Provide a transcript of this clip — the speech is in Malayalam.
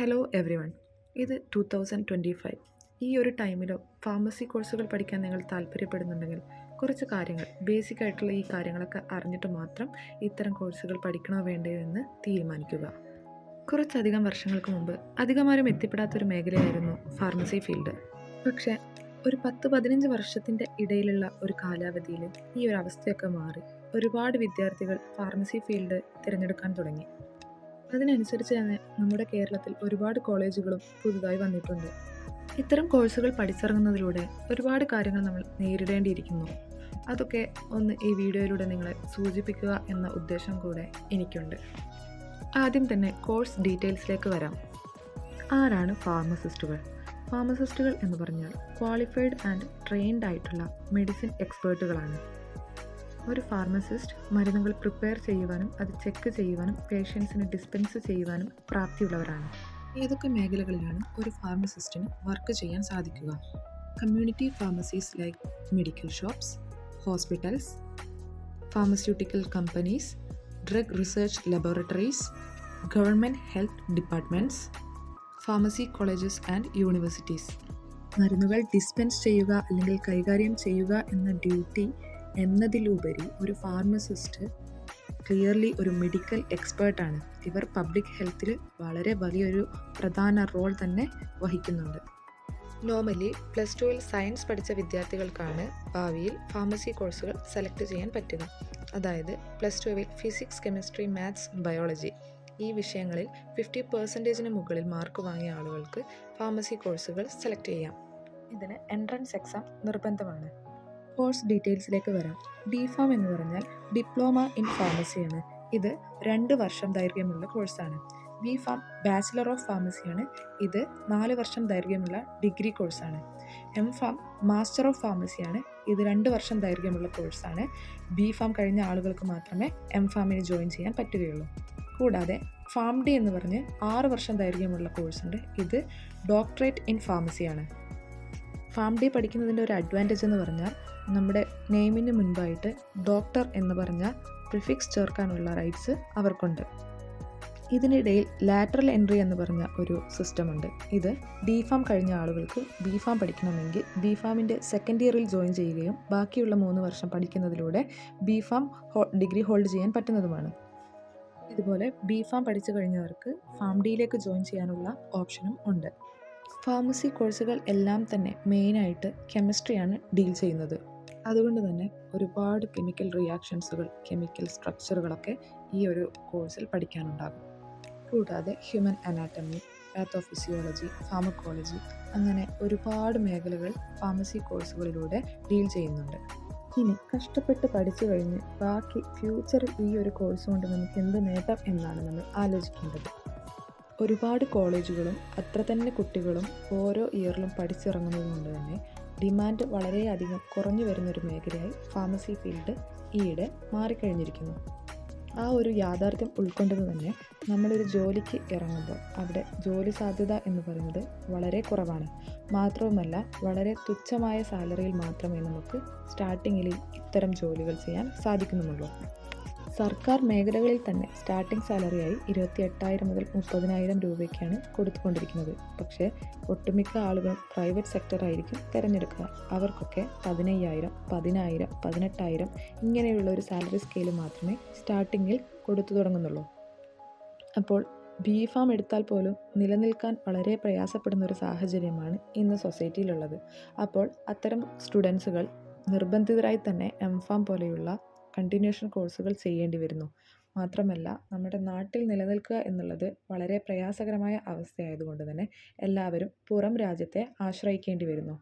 ഹലോ എവ്രി വൺ ഇത് ടു തൗസൻഡ് ട്വന്റി ഫൈവ് ഈ ഒരു ടൈമിലോ ഫാർമസി കോഴ്സുകൾ പഠിക്കാൻ നിങ്ങൾ താല്പര്യപ്പെടുന്നുണ്ടെങ്കിൽ കുറച്ച് കാര്യങ്ങൾ ബേസിക് ആയിട്ടുള്ള ഈ കാര്യങ്ങളൊക്കെ അറിഞ്ഞിട്ട് മാത്രം ഇത്തരം കോഴ്സുകൾ പഠിക്കണോ വേണ്ടയോ എന്ന് തീരുമാനിക്കുക. കുറച്ചധികം വർഷങ്ങൾക്ക് മുമ്പ് അധികമാരും എത്തിപ്പെടാത്തൊരു മേഖലയായിരുന്നു ഫാർമസി ഫീൽഡ് പക്ഷേ ഒരു പത്ത് പതിനഞ്ച് വർഷത്തിന്റെ ഇടയിലുള്ള ഒരു കാലാവധിയിൽ ഈ ഒരു അവസ്ഥയൊക്കെ മാറി. ഒരുപാട് വിദ്യാർത്ഥികൾ ഫാർമസി ഫീൽഡ് തിരഞ്ഞെടുക്കാൻ തുടങ്ങി. അതിനനുസരിച്ച് തന്നെ നമ്മുടെ കേരളത്തിൽ ഒരുപാട് കോളേജുകളും പുതുതായി വന്നിട്ടുണ്ട്. ഇത്തരം കോഴ്സുകൾ പഠിച്ചിറങ്ങുന്നതിലൂടെ ഒരുപാട് കാര്യങ്ങൾ നമ്മൾ നേരിടേണ്ടിയിരിക്കുന്നു. അതൊക്കെ ഒന്ന് ഈ വീഡിയോയിലൂടെ നിങ്ങളെ സൂചിപ്പിക്കുക എന്ന ഉദ്ദേശം കൂടെ എനിക്കുണ്ട്. ആദ്യം തന്നെ കോഴ്സ് ഡീറ്റെയിൽസിലേക്ക് വരാം. ആരാണ് ഫാർമസിസ്റ്റുകൾ? ഫാർമസിസ്റ്റുകൾ എന്ന് പറഞ്ഞാൽ ക്വാളിഫൈഡ് ആൻഡ് ട്രെയിൻഡ് ആയിട്ടുള്ള മെഡിസിൻ എക്സ്പേർട്ടുകളാണ്. ഒരു ഫാർമസിസ്റ്റ് മരുന്നുകൾ പ്രിപ്പയർ ചെയ്യുവാനും അത് ചെക്ക് ചെയ്യുവാനും പേഷ്യൻസിന് ഡിസ്പെൻസ് ചെയ്യുവാനും പ്രാപ്തിയുള്ളവരാണ്. ഏതൊക്കെ മേഖലകളിലാണ് ഒരു ഫാർമസിസ്റ്റിന് വർക്ക് ചെയ്യാൻ സാധിക്കുക? Community pharmacies like medical shops hospitals pharmaceutical companies drug research laboratories government health departments pharmacy colleges and universities. മരുന്നുകൾ ഡിസ്പെൻസ് ചെയ്യുക അല്ലെങ്കിൽ കൈകാര്യം ചെയ്യുക എന്ന ഡ്യൂട്ടി എന്നതിലുപരി ഒരു ഫാർമസിസ്റ്റ് ക്ലിയർലി ഒരു മെഡിക്കൽ എക്സ്പേർട്ടാണ്. ഇവർ പബ്ലിക് ഹെൽത്തിൽ വളരെ വലിയൊരു പ്രധാന റോൾ തന്നെ വഹിക്കുന്നുണ്ട്. നോർമലി പ്ലസ് ടുവിൽ സയൻസ് പഠിച്ച വിദ്യാർത്ഥികൾക്കാണ് ഭാവിയിൽ ഫാർമസി കോഴ്സുകൾ സെലക്ട് ചെയ്യാൻ പറ്റുക. അതായത് പ്ലസ് ടുവിൽ ഫിസിക്സ് കെമിസ്ട്രി മാത്സ് ബയോളജി ഈ വിഷയങ്ങളിൽ ഫിഫ്റ്റി പെർസെന്റേജിന് മുകളിൽ മാർക്ക് വാങ്ങിയ ആളുകൾക്ക് ഫാർമസി കോഴ്സുകൾ സെലക്ട് ചെയ്യാം. ഇതിന് എൻട്രൻസ് എക്സാം നിർബന്ധമാണ്. കോഴ്സ് ഡീറ്റെയിൽസിലേക്ക് വരാം. ഡി ഫാം എന്ന് പറഞ്ഞാൽ ഡിപ്ലോമ ഇൻ ഫാർമസിയാണ് ഇത് രണ്ട് വർഷം ദൈർഘ്യമുള്ള കോഴ്സാണ്. ബി ഫാം ബാച്ചിലർ ഓഫ് ഫാർമസിയാണ് ഇത് നാല് വർഷം ദൈർഘ്യമുള്ള ഡിഗ്രി കോഴ്സാണ്. എം ഫാം മാസ്റ്റർ ഓഫ് ഫാർമസിയാണ് ഇത് രണ്ട് വർഷം ദൈർഘ്യമുള്ള കോഴ്സാണ്. ബി ഫാം കഴിഞ്ഞ ആളുകൾക്ക് മാത്രമേ എം ഫാമിന് ജോയിൻ ചെയ്യാൻ പറ്റുകയുള്ളൂ. കൂടാതെ ഫാം ഡി എന്ന് പറഞ്ഞ് ആറ് വർഷം ദൈർഘ്യമുള്ള കോഴ്സുണ്ട് ഇത് ഡോക്ടറേറ്റ് ഇൻ ഫാർമസിയാണ് ഫാം ഡി പഠിക്കുന്നതിന്റെ ഒരു അഡ്വാന്റേജ് എന്ന് പറഞ്ഞാൽ നമ്മുടെ നെയിമിന് മുൻപായിട്ട് ഡോക്ടർ എന്ന് പറഞ്ഞ പ്രിഫിക്സ് ചേർക്കാനുള്ള റൈറ്റ്സ് അവർക്കുണ്ട്. ഇതിനിടയിൽ ലാറ്ററൽ എൻട്രി എന്ന് പറഞ്ഞ ഒരു സിസ്റ്റമുണ്ട് ഇത് ഡി ഫാം കഴിഞ്ഞ ആളുകൾക്ക് ബി ഫാം പഠിക്കണമെങ്കിൽ ബി ഫാമിന്റെ സെക്കൻഡ് ഇയറിൽ ജോയിൻ ചെയ്യുകയും ബാക്കിയുള്ള മൂന്ന് വർഷം പഠിക്കുന്നതിലൂടെ ബി ഫാം ഡിഗ്രി ഹോൾഡ് ചെയ്യാൻ പറ്റുന്നതുമാണ്. ഇതുപോലെ ബി ഫാം പഠിച്ചു കഴിഞ്ഞവർക്ക് ഫാം ഡിയിലേക്ക് ജോയിൻ ചെയ്യാനുള്ള ഓപ്ഷനും ഉണ്ട്. ഫാർമസി കോഴ്സുകൾ എല്ലാം തന്നെ മെയിനായിട്ട് കെമിസ്ട്രിയാണ് ഡീൽ ചെയ്യുന്നത്. അതുകൊണ്ട് തന്നെ ഒരുപാട് കെമിക്കൽ റിയാക്ഷൻസുകൾ കെമിക്കൽ സ്ട്രക്ചറുകളൊക്കെ ഈ ഒരു കോഴ്സിൽ പഠിക്കാനുണ്ടാകും. കൂടാതെ ഹ്യൂമൻ അനാറ്റമി പാത്തോഫിസിയോളജി ഫാമക്കോളജി അങ്ങനെ ഒരുപാട് മേഖലകൾ ഫാർമസി കോഴ്സുകളിലൂടെ ഡീൽ ചെയ്യുന്നുണ്ട്. ഇനി കഷ്ടപ്പെട്ട് പഠിച്ചു കഴിഞ്ഞ് ബാക്കി ഫ്യൂച്ചറിൽ ഈ ഒരു കോഴ്സ് കൊണ്ട് നമുക്ക് എന്ത് നേട്ടം എന്നാണ് നമ്മൾ ആലോചിക്കേണ്ടത്. ഒരുപാട് കോളേജുകളും അത്ര തന്നെ കുട്ടികളും ഓരോ ഇയറിലും പഠിച്ചിറങ്ങുന്നതുകൊണ്ട് തന്നെ ഡിമാൻഡ് വളരെയധികം കുറഞ്ഞു വരുന്നൊരു മേഖലയായി ഫാർമസി ഫീൽഡ് ഈയിടെ മാറിക്കഴിഞ്ഞിരിക്കുന്നു. ആ ഒരു യാഥാർത്ഥ്യം ഉൾക്കൊണ്ടത് തന്നെ നമ്മളൊരു ജോലിക്ക് ഇറങ്ങുമ്പോൾ അവിടെ ജോലി സാധ്യത എന്ന് പറയുന്നത് വളരെ കുറവാണ്. മാത്രവുമല്ല വളരെ തുച്ഛമായ സാലറിയിൽ മാത്രമേ നമുക്ക് സ്റ്റാർട്ടിങ്ങിൽ ഇത്തരം ജോലികൾ ചെയ്യാൻ സാധിക്കുന്നുമുള്ളൂ സർക്കാർ മേഖലകളിൽ തന്നെ സ്റ്റാർട്ടിംഗ് സാലറിയായി ഇരുപത്തി എട്ടായിരം മുതൽ മുപ്പതിനായിരം രൂപയ്ക്കാണ് കൊടുത്തുകൊണ്ടിരിക്കുന്നത്. പക്ഷേ ഒട്ടുമിക്ക ആളുകളും പ്രൈവറ്റ് സെക്ടറായിരിക്കും തിരഞ്ഞെടുക്കുക. അവർക്കൊക്കെ പതിനയ്യായിരം പതിനായിരം പതിനെട്ടായിരം ഇങ്ങനെയുള്ള ഒരു സാലറി സ്കെയിൽ മാത്രമേ സ്റ്റാർട്ടിങ്ങിൽ കൊടുത്തു തുടങ്ങുന്നുള്ളൂ. അപ്പോൾ ബി ഫാം എടുത്താൽ പോലും നിലനിൽക്കാൻ വളരെ പ്രയാസപ്പെടുന്ന ഒരു സാഹചര്യമാണ് ഇന്ന് സൊസൈറ്റിയിലുള്ളത് അപ്പോൾ അത്തരം സ്റ്റുഡൻസുകൾ നിർബന്ധിതരായി തന്നെ എം ഫാം പോലെയുള്ള കണ്ടിന്യൂഷൻ കോഴ്സുകൾ ചെയ്യേണ്ടി വരുന്നു. മാത്രമല്ല നമ്മുടെ നാട്ടിൽ നിലനിൽക്കുക എന്നുള്ളത് വളരെ പ്രയാസകരമായ അവസ്ഥയായതുകൊണ്ട് തന്നെ എല്ലാവരും പുറം രാജ്യത്തെ ആശ്രയിക്കേണ്ടി വരുന്നു.